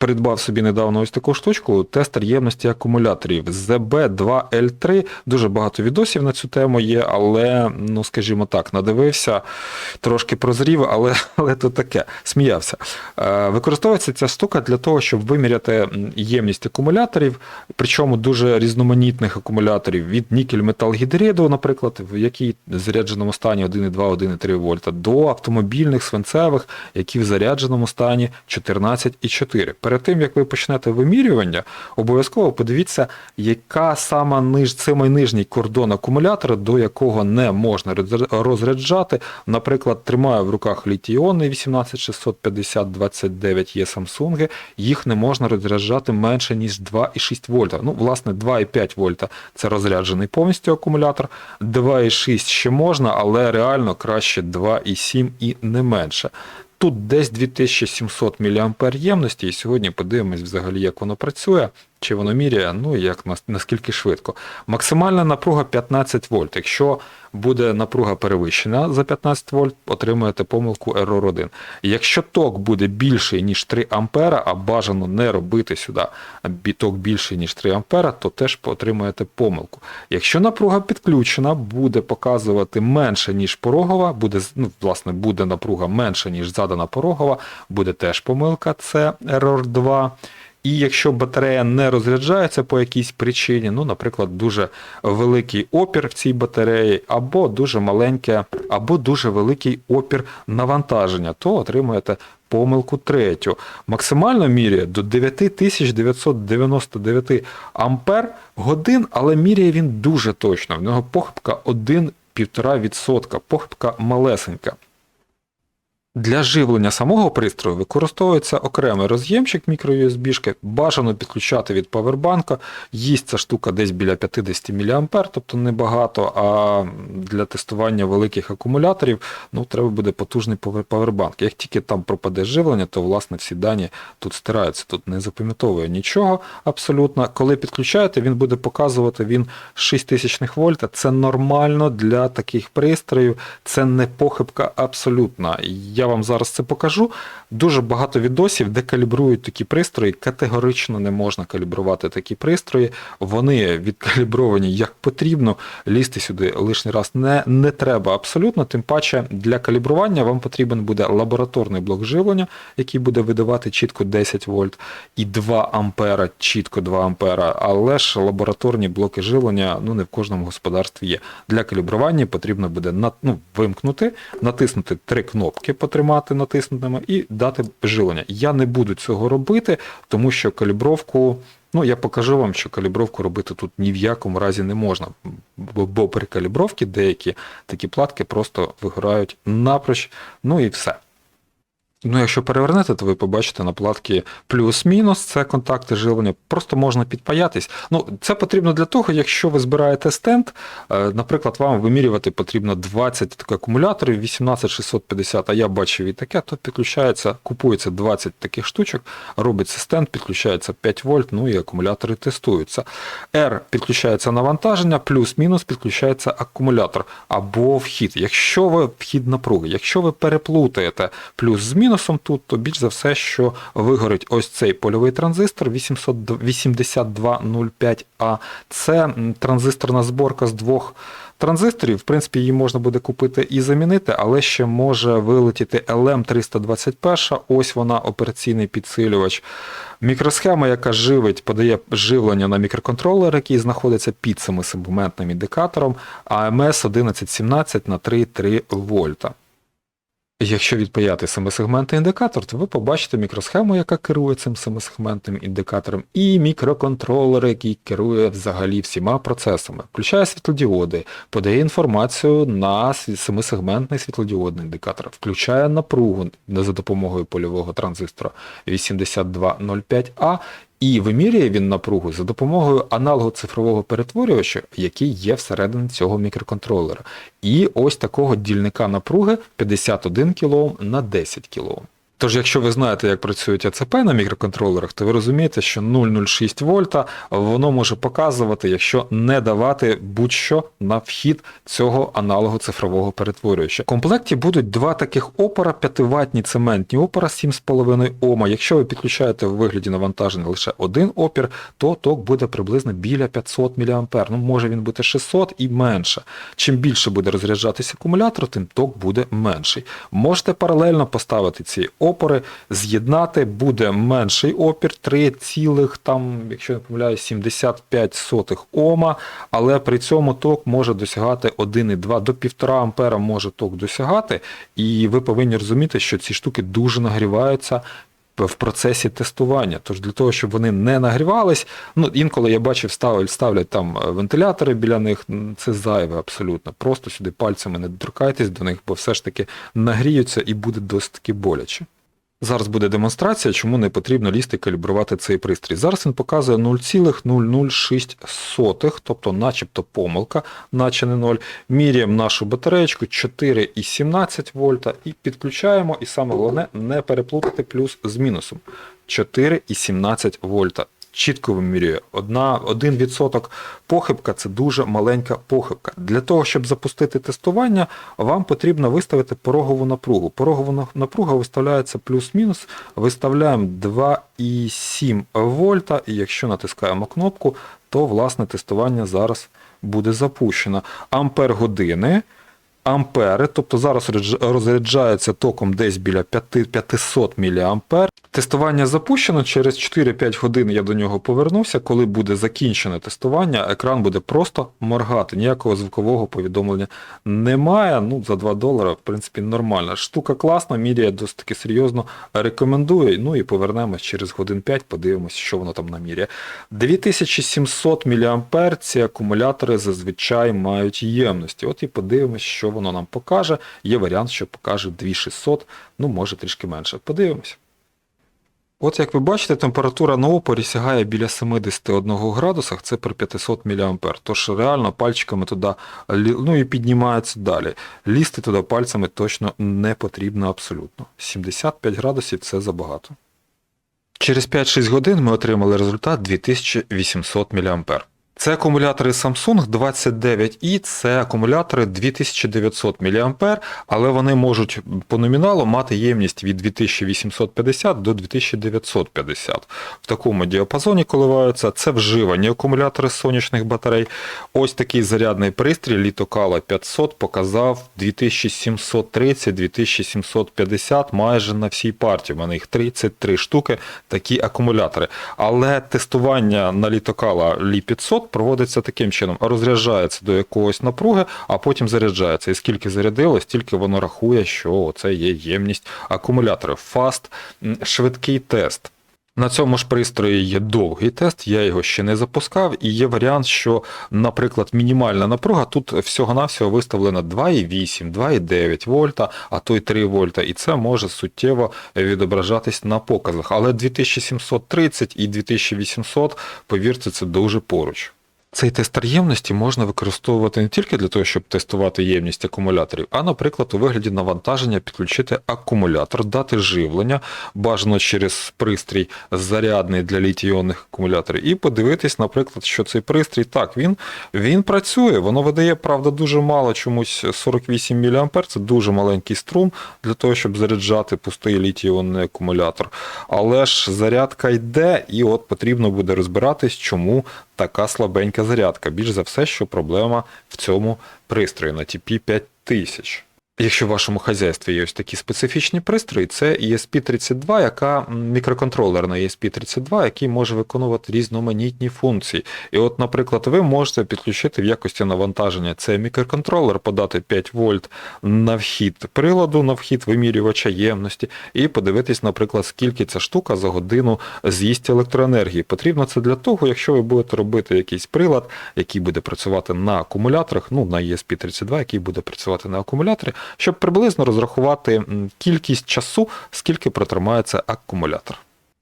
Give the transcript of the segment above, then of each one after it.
Придбав собі недавно ось таку штучку, тестер ємності акумуляторів ZB2L3. Дуже багато відосів на цю тему є, але, ну скажімо так, надивився, трошки прозрів, але, але то таке, сміявся. Е, Використовується ця штука для того, щоб виміряти ємність акумуляторів, причому дуже різноманітних акумуляторів від нікель-метал-гідриду, наприклад, в якій зарядженому стані 1,2, 1,3 вольта, до автомобільних свинцевих, які в зарядженому стані 14,4. Перед тим як ви почнете вимірювання, обов'язково подивіться, яка сама ниж, самий нижній кордон акумулятора, до якого не можна розряджати. Наприклад, тримаю в руках літій-іонний 18650-29 є Samsung, їх не можна розряджати менше ніж 2,6 вольта. Ну, власне, 2,5 вольта це розряджений повністю акумулятор, 2,6 ще можна, але реально краще 2,7 і не менше. Тут десь 2700 мА ємності, і сьогодні подивимось взагалі, як воно працює, чи воно міряє, ну як наскільки швидко. Максимальна напруга 15 вольт. Якщо буде напруга перевищена за 15 вольт, отримаєте помилку Error 1. Якщо ток буде більший, ніж 3 ампера, а бажано не робити сюди біток більший, ніж 3 ампера, то теж отримаєте помилку. Якщо напруга підключена, буде показувати менше, ніж порогова, буде, ну, власне, буде напруга менша, ніж задана порогова, буде теж помилка, це Error 2. І якщо батарея не розряджається по якійсь причині, ну, наприклад, дуже великий опір в цій батареї, або дуже маленьке, або дуже великий опір навантаження, то отримуєте помилку третю. Максимально міряє до 9999 ампер годин, але міряє він дуже точно. В нього похибка 1,5%, похибка малесенька. Для живлення самого пристрою використовується окремий роз'ємчик мікро-USB, бажано підключати від павербанка. Їсть ця штука десь біля 50 мА, тобто небагато, а для тестування великих акумуляторів ну, треба буде потужний павербанк. Як тільки там пропаде живлення, то власне всі дані тут стираються, тут не запам'ятовує нічого абсолютно. Коли підключаєте, він буде показувати він 6000 вольт. Це нормально для таких пристроїв, це не похибка абсолютна. Я вам зараз це покажу. Дуже багато відосів, де калібрують такі пристрої. Категорично не можна калібрувати такі пристрої. Вони відкалібровані як потрібно. Лізти сюди лишній раз не, не треба абсолютно. Тим паче для калібрування вам потрібен буде лабораторний блок живлення, який буде видавати чітко 10 вольт, і 2 ампера, чітко 2 ампера. Але ж лабораторні блоки живлення ну, не в кожному господарстві є. Для калібрування потрібно буде ну, вимкнути, натиснути три кнопки, потримати натиснутими і дати жилення. Я не буду цього робити, тому що калібровку. Ну, я покажу вам, що калібровку робити тут ні в якому разі не можна, бо при калібровці деякі такі платки просто вигорають напроч, ну і все. Ну, якщо перевернете, то ви побачите на платці плюс-мінус, це контакти живлення, просто можна підпаятись. Ну, це потрібно для того, якщо ви збираєте стенд, е, наприклад, вам вимірювати потрібно 20 таких акумуляторів, 18650, а я бачив і таке, то підключається, купується 20 таких штучок, робиться стенд, підключається 5 вольт, ну і акумулятори тестуються. R підключається навантаження, плюс-мінус підключається акумулятор або вхід. Якщо ви вхід напруги, якщо ви переплутаєте плюс з мінусом тут, то більш за все, що вигорить ось цей польовий транзистор 88205А. Це транзисторна зборка з двох транзисторів. В принципі, її можна буде купити і замінити, але ще може вилетіти LM321. Ось вона операційний підсилювач. Мікросхема, яка живить, подає живлення на мікроконтролер, який знаходиться під семисегментним індикатором, AMS 1117 на 3,3 вольта. Якщо відпаяти семисегментний індикатор, то ви побачите мікросхему, яка керує цим семисегментним індикатором, і мікроконтролер, який керує взагалі всіма процесами, включає світлодіоди, подає інформацію на семисегментний світлодіодний індикатор, включає напругу за допомогою польового транзистора 8205А, і вимірює він напругу за допомогою аналогу цифрового перетворювача, який є всередині цього мікроконтролера. І ось такого дільника напруги 51 кОм на 10 кОм. Тож, якщо ви знаєте, як працюють АЦП на мікроконтролерах, то ви розумієте, що 0,06 вольта воно може показувати, якщо не давати будь-що на вхід цього аналогу цифрового перетворювача. В комплекті будуть два таких опора 5-ваттні цементні опора 7,5 Ома. Якщо ви підключаєте в вигляді навантаження лише один опір, то ток буде приблизно біля 500 мА. Ну, може він бути 600 і менше. Чим більше буде розряджатися акумулятор, тим ток буде менший. Можете паралельно поставити ці опори, з'єднати, буде менший опір 3, цілих, там, якщо не помиляюсь, 75 сотих Ома, але при цьому ток може досягати 1,2 до 1,5 ампера може ток досягати, і ви повинні розуміти, що ці штуки дуже нагріваються в процесі тестування. Тож для того, щоб вони не нагрівались, ну інколи я бачив, ставлять, ставлять там е, вентилятори біля них. Це зайве абсолютно. Просто сюди пальцями не доторкайтесь до них, бо все ж таки нагріються і буде досить таки боляче. Зараз буде демонстрація, чому не потрібно лізти калібрувати цей пристрій. Зараз він показує 0,006, тобто начебто помилка, наче не 0. Міряємо нашу батареєчку 4,17 вольта і підключаємо, і саме головне не переплутати плюс з мінусом. 4,17 вольта. Чітко вимірює. Одна, 1% похибка це дуже маленька похибка. Для того, щоб запустити тестування, вам потрібно виставити порогову напругу. Порогова напруга виставляється плюс-мінус. Виставляємо 2,7 вольта, і якщо натискаємо кнопку, то власне тестування зараз буде запущено. Ампер години. Ампери, тобто зараз розрядж- розряджається током десь біля 500 мА. Тестування запущено, через 4-5 годин я до нього повернуся. Коли буде закінчене тестування, екран буде просто моргати. Ніякого звукового повідомлення немає. Ну, за 2 долари, в принципі, нормально. Штука класна, міряє досить таки серйозно рекомендує. Ну і повернемось через годин 5, подивимось, що воно там наміряє. 2700 мА ці акумулятори зазвичай мають ємності. От і подивимось, що воно нам покаже. Є варіант, що покаже 2600, ну може трішки менше. Подивимось. От як ви бачите, температура на опорі сягає біля 71 градусах, це при 500 мА. Тож реально пальчиками туди, ну і піднімається далі. Лізти туди пальцями точно не потрібно абсолютно. 75 градусів це забагато. Через 5-6 годин ми отримали результат 2800 мА. Це акумулятори Samsung 29i, це акумулятори 2900 мА, але вони можуть по номіналу мати ємність від 2850 до 2950. В такому діапазоні коливаються. Це вживані акумулятори сонячних батарей. Ось такий зарядний пристрій Літокала 500 показав 2730-2750 майже на всій партії. У мене їх 33 штуки, такі акумулятори. Але тестування на літокала Лі 500 проводиться таким чином: розряджається до якогось напруги, а потім заряджається. І скільки зарядило, стільки воно рахує, що це є ємність акумуляторів. Фаст швидкий тест. На цьому ж пристрої є довгий тест, я його ще не запускав, і є варіант, що, наприклад, мінімальна напруга тут всього-навсього виставлена 2,8, 2,9 вольта, а то й 3 вольта, і це може суттєво відображатись на показах. Але 2730 і 2800, повірте, це дуже поруч. Цей тестер ємності можна використовувати не тільки для того, щоб тестувати ємність акумуляторів, а, наприклад, у вигляді навантаження підключити акумулятор, дати живлення, бажано через пристрій зарядний для літій-іонних акумуляторів, і подивитись, наприклад, що цей пристрій так, він, він працює, воно видає, правда, дуже мало, чомусь 48 мА, це дуже маленький струм для того, щоб заряджати пустий літій-іонний акумулятор. Але ж зарядка йде, і от потрібно буде розбиратись, чому така слабенька зарядка. Більш за все, що проблема в цьому пристрої на TP 5000. Якщо в вашому хазяйстві є ось такі специфічні пристрої, це ESP32, яка мікроконтролер на ESP32, який може виконувати різноманітні функції. І от, наприклад, ви можете підключити в якості навантаження цей мікроконтролер, подати 5 вольт на вхід приладу, на вхід вимірювача ємності, і подивитись, наприклад, скільки ця штука за годину з'їсть електроенергії. Потрібно це для того, якщо ви будете робити якийсь прилад, який буде працювати на акумуляторах, ну на ESP32, який буде працювати на акумуляторі, щоб приблизно розрахувати кількість часу, скільки протримається акумулятор.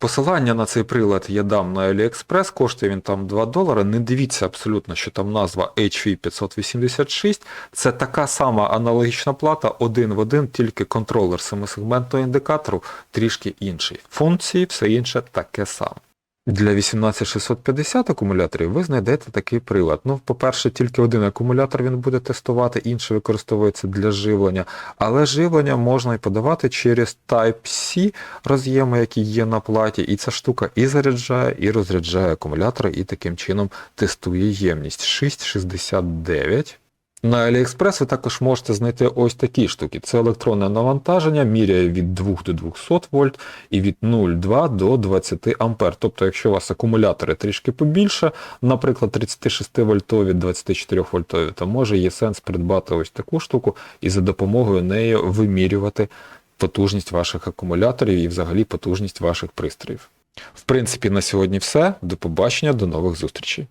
Посилання на цей прилад я дам на AliExpress, коштує він там 2 долари. Не дивіться абсолютно, що там назва HV586. Це така сама аналогічна плата, один в один, тільки контролер семисегментного індикатору трішки інший. Функції, все інше таке саме. Для 18650 акумуляторів ви знайдете такий прилад. Ну, по-перше, тільки один акумулятор він буде тестувати, інший використовується для живлення. Але живлення можна і подавати через Type-C роз'єми, які є на платі, і ця штука і заряджає, і розряджає акумулятори, і таким чином тестує ємність 6,69. На AliExpress ви також можете знайти ось такі штуки. Це електронне навантаження, міряє від 2 до 200 вольт і від 0,2 до 20 ампер. Тобто, якщо у вас акумулятори трішки побільше, наприклад, 36 вольтові, 24 вольтові, то може є сенс придбати ось таку штуку і за допомогою неї вимірювати потужність ваших акумуляторів і взагалі потужність ваших пристроїв. В принципі, на сьогодні все. До побачення, до нових зустрічей.